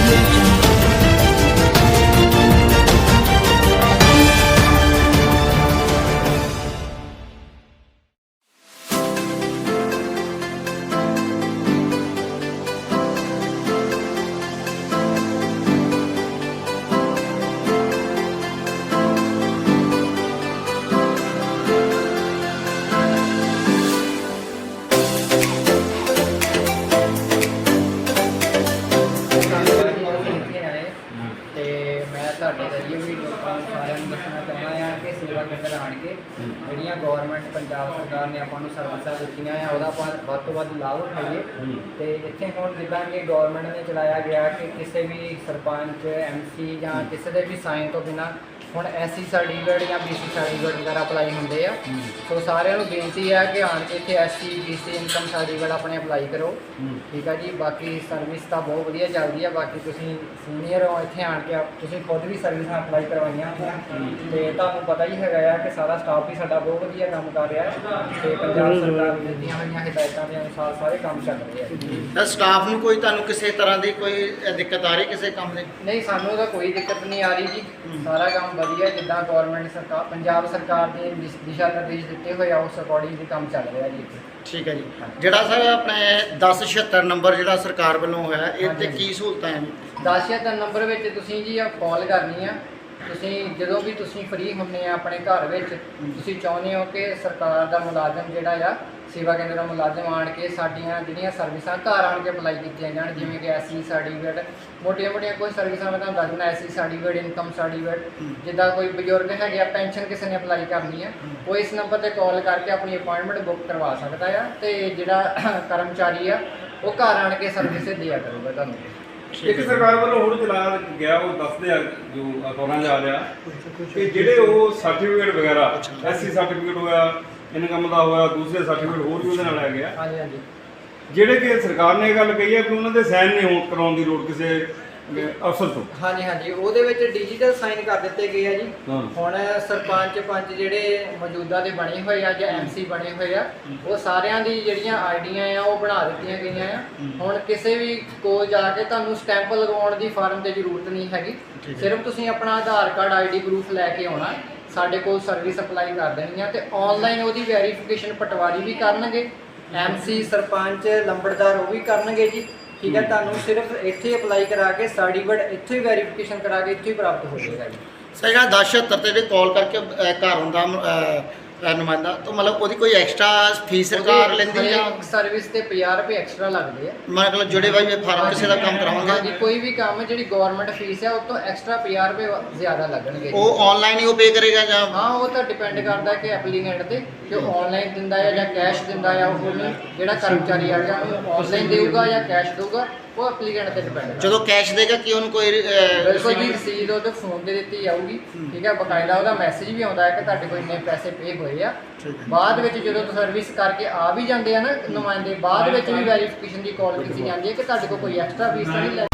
Global ਤੇ ਮੈਂ ਤੁਹਾਡੇ ਜ਼ਰੀਏ ਵੀ ਲੋਕਾਂ ਨੂੰ ਸਾਰਿਆਂ ਨੂੰ ਦੱਸਣਾ ਚਾਹੁੰਦਾ ਹਾਂ ਕਿ ਸੇਵਾ ਕੇਂਦਰ ਆਣ ਕੇ ਜਿਹੜੀਆਂ ਗਵਰਨਮੈਂਟ ਪੰਜਾਬ ਸਰਕਾਰ ਨੇ ਆਪਾਂ ਨੂੰ ਸਰਵਿਸਾਂ ਦਿੱਤੀਆਂ ਆ ਉਹਦਾ ਆਪਾਂ ਵੱਧ ਤੋਂ ਵੱਧ ਲਾਭ ਉਠਾਈਏ। ਤੇ ਇੱਥੇ ਹੁਣ ਜਿੱਦਾਂ ਕਿ ਗਵਰਨਮੈਂਟ ਨੇ ਚਲਾਇਆ ਗਿਆ ਕਿ ਕਿਸੇ ਵੀ ਸਰਪੰਚ ਐਮਸੀ ਜਾਂ ਕਿਸੇ ਦੇ ਵੀ ਸਾਈਨ ਤੋਂ ਬਿਨਾ ਹੁਣ ਐਸਸੀ ਸਰਟੀਫਿਕੇਟ ਜਾਂ ਬੀਸੀ ਸਰਟੀਫਿਕੇਟ ਵਗੈਰਾ ਅਪਲਾਈ ਹੁੰਦੇ ਆ। ਸੋ ਸਾਰਿਆਂ ਨੂੰ ਬੇਨਤੀ ਹੈ ਕਿ ਆਣ ਕੇ ਇੱਥੇ ਐਸਸੀ ਬੀਸੀ ਇਨਕਮ ਸਰਟੀਫਿਕੇਟ ਆਪਣੇ ਅਪਲਾਈ ਕਰੋ। ਠੀਕ ਆ ਜੀ ਬਾਕੀ ਸਰਵਿਸ ਤਾਂ ਬਹੁਤ ਵਧੀਆ ਚੱਲਦੀ ਆ ਬਾਕੀ ਤੁਸੀਂ ਸੀਨੀਅਰ ਹੋ ਇੱਥੇ ਆਣ ਕੇ ਤੁਸੀਂ ਖੁਦ ਵੀ ਸਰਵਿਸਾਂ ਅਪਲਾਈ ਕਰਵਾਈਆਂ ਤੇ ਤੁਹਾਨੂੰ ਪਤਾ ਹੀ ਹੈਗਾ ਆ ਕਿ ਸਾਰਾ ਸਟਾਫ ਵੀ ਸਾਡਾ ਬਹੁਤ ਵਧੀਆ ਕੰਮ ਕਰ ਰਿਹਾ ਹੈ। ਤੇ ਪੰਜਾਬ ਸਰਕਾਰ ਦੀਆਂ ਦਿੱਤੀਆਂ ਹੋਈਆਂ ਹਦਾਇਤਾਂ ਦੇ ਅਨੁਸਾਰ ਸਾਰੇ ਕੰਮ ਚੱਲ ਰਹੇ ਆ। ਤਾਂ ਸਟਾਫ ਨੂੰ ਕੋਈ ਤੁਹਾਨੂੰ ਕਿਸੇ ਤਰ੍ਹਾਂ ਦੀ ਕੋਈ ਦਿੱਕਤ ਆ ਰਹੀ ਕਿਸੇ ਕੰਮ ਦੇ? ਨਹੀਂ ਸਾਨੂੰ ਤਾਂ ਕੋਈ ਦਿੱਕਤ ਨਹੀਂ ਆ ਰਹੀ ਜੀ। ਸਾਰਾ ਕੰਮ ਵਧੀਆ ਜਿੱਦਾਂ ਗਵਰਨਮੈਂਟ ਸਰਕਾਰ ਪੰਜਾਬ ਸਰਕਾਰ ਦੇ ਦਿਸ਼- ਦਿਸ਼ਾ ਨਿਰਦੇਸ਼ ਦਿੱਤੇ ਹੋਏ ਆ ਉਸ ਅਕੋਰਡਿੰਗ ਵੀ ਕੰਮ ਚੱਲ ਰਿਹਾ ਜੀ। ਠੀਕ ਹੈ ਜੀ। ਜਿਹੜਾ ਸਰ ਆਪਣੇ 1076 ਨੰਬਰ ਜਿਹੜਾ ਸਰਕਾਰ ਵੱਲੋਂ ਹੋਇਆ ਇਹ ਤੇ। ਕੀ ਸਹੂਲਤਾਂ ਹਨ 10000 ਨੰਬਰ ਵਿੱਚ ਤੁਸੀਂ ਜੀ ਆ ਕਾਲ ਕਰਨੀ ਆ। ਤੁਸੀਂ ਜਦੋਂ ਵੀ ਤੁਸੀਂ ਫ੍ਰੀ ਹੁੰਨੇ ਆ ਆਪਣੇ ਘਰ ਵਿੱਚ, ਤੁਸੀਂ ਚਾਹੁੰਦੇ ਹੋ ਕਿ ਸਰਕਾਰ ਦਾ ਮੁਲਾਜ਼ਮ ਜਿਹੜਾ ਆ, ਸੇਵਾ ਕੇਂਦਰ ਦਾ ਮੁਲਾਜ਼ਮ ਆਣ ਕੇ ਸਾਡੀਆਂ ਜਿਹੜੀਆਂ ਸਰਵਿਸਾਂ ਘਰ ਆਣ ਕੇ ਅਪਲਾਈ ਕੀਤੀਆਂ ਜਾਣ, ਜਿਵੇਂ ਕਿ ਐਸਸੀ ਸਰਟੀਫਿਕੇਟ ਮੋਟੀਆਂ ਮੋਟੀਆਂ ਕੋਈ ਸਰਵਿਸਾਂ ਮੈਂ ਤੁਹਾਨੂੰ ਦੱਸਣਾ ਐਸਸੀ ਸਰਟੀਫਿਕੇਟ ਇਨਕਮ ਸਰਟੀਫਿਕੇਟ ਜਿੱਦਾਂ ਕੋਈ ਬਜ਼ੁਰਗ ਹੈਗੇ ਆ ਪੈਨਸ਼ਨ ਕਿਸੇ ਨੇ ਅਪਲਾਈ ਕਰਨੀ ਆ, ਉਹ ਇਸ ਨੰਬਰ ਤੇ ਕਾਲ ਕਰਕੇ ਆਪਣੀ ਅਪਾਇੰਟਮੈਂਟ ਬੁੱਕ ਕਰਵਾ ਸਕਦਾ ਆ ਤੇ ਜਿਹੜਾ ਕਰਮਚਾਰੀ ਆ, ਉਹ ਘਰ ਆਣ ਕੇ ਸਰਵਿਸ ਦਿਆ ਕਰੂਗਾ ਤੁਹਾਨੂੰ। ਇੱਕ ਸਰਕਾਰ ਵੱਲੋਂ ਹੁਣ ਚਲਾਇਆ ਗਿਆ ਉਹ ਦੱਸਦੇ ਆ ਜੋ ਅਖਬਾਰਾਂ 'ਚ ਆ ਰਿਹਾ ਕਿ ਜਿਹੜੇ ਉਹ ਸਰਟੀਫਿਕੇਟ ਵਗੈਰਾ ਐਸਸੀ ਸਰਟੀਫਿਕੇਟ ਹੋਇਆ ਇਨਕਮ ਦਾ ਹੋਇਆ ਦੂਸਰੇ ਸਰਟੀਫਿਕੇਟ ਹੋਰ ਵੀ ਉਹਦੇ ਨਾਲ ਆ। ਗਿਆ ਹਾਂਜੀ ਹਾਂਜੀ। ਜਿਹੜੇ ਕਿ ਸਰਕਾਰ ਨੇ ਇਹ ਗੱਲ ਕਹੀ ਹੈ ਕਿ ਉਹਨਾਂ ਦੇ ਸਾਈਨ ਨਹੀਂ ਹੋਣ ਕਰਾਉਣ ਦੀ ਲੋੜ ਕਿਸੇ ਅਫਸਰ ਤੋਂ। ਹਾਂਜੀ ਹਾਂਜੀ। ਉਹਦੇ ਵਿੱਚ ਡਿਜੀਟਲ ਸਾਈਨ ਕਰ ਦਿੱਤੇ ਗਏ ਆ ਜੀ। ਹਾਂ। ਹੁਣ ਸਰਪੰਚ ਪੰਚ ਜਿਹੜੇ ਮੌਜੂਦਾ ਦੇ ਬਣੇ ਹੋਏ ਆ ਜਾਂ ਐਮਸੀ ਬਣੇ ਹੋਏ ਆ ਉਹ ਸਾਰਿਆਂ ਦੀ ਜਿਹੜੀਆਂ ਆਈਡੀਆਂ ਆ ਉਹ ਬਣਾ ਦਿੱਤੀਆਂ ਗਈਆਂ ਆ। ਹੁਣ ਕਿਸੇ ਵੀ ਕੋਲ ਜਾ ਕੇ ਤੁਹਾਨੂੰ ਸਟੈਂਪ ਲਗਵਾਉਣ ਦੀ ਫਾਰਮ ਤੇ ਜ਼ਰੂਰਤ ਨਹੀਂ ਹੈਗੀ। ਸਿਰਫ ਤੁਸੀਂ ਆਪਣਾ ਆਧਾਰ ਕਾਰਡ ਆਈਡੀ ਪ੍ਰੂਫ ਲੈ ਕੇ ਆਉਣਾ। ਸਾਡੇ ਕੋਲ ਸਰਵਿਸ ਅਪਲਾਈ ਕਰ ਦੇਣੀ ਆ ਤੇ ਆਨਲਾਈਨ ਉਹਦੀ ਵੈਰੀਫਿਕੇਸ਼ਨ ਪਟਵਾਰੀ ਵੀ ਕਰਨਗੇ। ਐਮਸੀ ਸਰਪੰਚ ਲੰਬੜਦਾਰ ਉਹ ਵੀ ਕਰਨਗੇ ਜੀ। ਠੀਕ ਹੈ, ਤੁਹਾਨੂੰ ਸਿਰਫ ਇੱਥੇ ਅਪਲਾਈ ਕਰਾ ਕੇ ਸਰਟੀਫਿਕੇਟ ਇੱਥੇ ਹੀ ਵੈਰੀਫਿਕੇਸ਼ਨ ਕਰਾ ਕੇ ਇੱਥੇ ਹੀ ਪ੍ਰਾਪਤ ਹੋ ਜਾਏਗਾ ਜੀ। ਸਰ ਜਿਹੜਾ 1076 ਤੇ ਵੀ ਕਾਲ ਕਰਕੇ ਘਰ ਹੁੰਦਾ ਅ, ਨੁਮਾਇੰਦਾ ਤਾਂ ਮਤਲਬ ਉਹਦੀ ਕੋਈ ਐਕਸਟਰਾ ਫੀਸ ਸਰਕਾਰ ਲੈਂਦੀ ਜਾਂ ਸਰਵਿਸ ਤੇ 50 ਰੁਪਏ ਐਕਸਟਰਾ ਲੱਗਦੇ ਆ। ਮਤਲਬ ਜਿਹੜੇ ਬਾਈ ਫਾਰਮ ਕਿਸੇ ਦਾ ਕੰਮ ਹਾਂਜੀ ਕਰਾਵਾਂਗੇ ਕੋਈ ਵੀ ਕੰਮ ਜਿਹੜੀ ਗਵਰਨਮੈਂਟ ਫੀਸ ਹੈ ਉਹ ਤੋਂ ਐਕਸਟਰਾ 50 ਰੁਪਏ ਜ਼ਿਆਦਾ ਲੱਗਣਗੇ। ਉਹ ਆਨਲਾਈਨ ਹੀ ਉਹ ਪੇ ਕਰੇਗਾ ਜਾਂ ਹਾਂ ਉਹ ਤਾਂ ਡਿਪੈਂਡ ਕਰਦਾ ਕਿ ਐਪਲੀਕੈਂਟ ਤੇ ਕਿ ਉਹ ਆਨਲਾਈਨ ਦਿੰਦਾ ਹੈ ਜਾਂ ਕੈਸ਼ ਦਿੰਦਾ ਹੈ ਉਹ ਜਿਹੜਾ ਕਰਮਚਾਰੀ ਆ ਗਿਆ ਉਹਨੂੰ ਆਨਲਾਈਨ ਦੇਊਗਾ ਜਾਂ ਕੈਸ਼ ਦੇਊਗਾ। ਉਹ ਐਪਲੀਕੈਂਟ ਤੇ ਡਿਪੈਂਡ ਹੈ ਜਦੋਂ ਕੈਸ਼ ਦੇਗਾ ਕਿ ਉਹਨੂੰ ਕੋਈ ਅਹ, ਰਸੀਦ ਉਹਦੇ ਫੋਨ ਦੇ ਦਿੱਤੀ ਜਾਊਗੀ ਠੀਕ ਹੈ ਬਕਾਇਦਾ ਉਹਦਾ ਮੈਸੇਜ ਵੀ ਆਉਂਦਾ ਹੈ ਕਿ ਤੁਹਾਡੇ ਕੋਲ ਇੰਨੇ ਪੈਸੇ ਪੇ ਹੋਏ ਆ। ਬਾਅਦ ਵਿੱਚ ਜਦੋਂ ਤੁਸੀਂ ਸਰਵਿਸ ਕਰਕੇ ਆ ਵੀ ਜਾਂਦੇ ਆ ਨਾ ਨੁਮਾਇੰਦੇ ਬਾਅਦ ਵਿੱਚ ਵੀ ਵੈਰੀਫਿਕੇਸ਼ਨ ਦੀ ਕਾਲ ਕੀਤੀ ਜਾਂਦੀ ਹੈ ਕਿ ਤੁਹਾਡੇ ਕੋਲ ਕੋਈ ਐਕਸਟਰਾ ਫੀਸ ਨਹੀਂ ਲੈ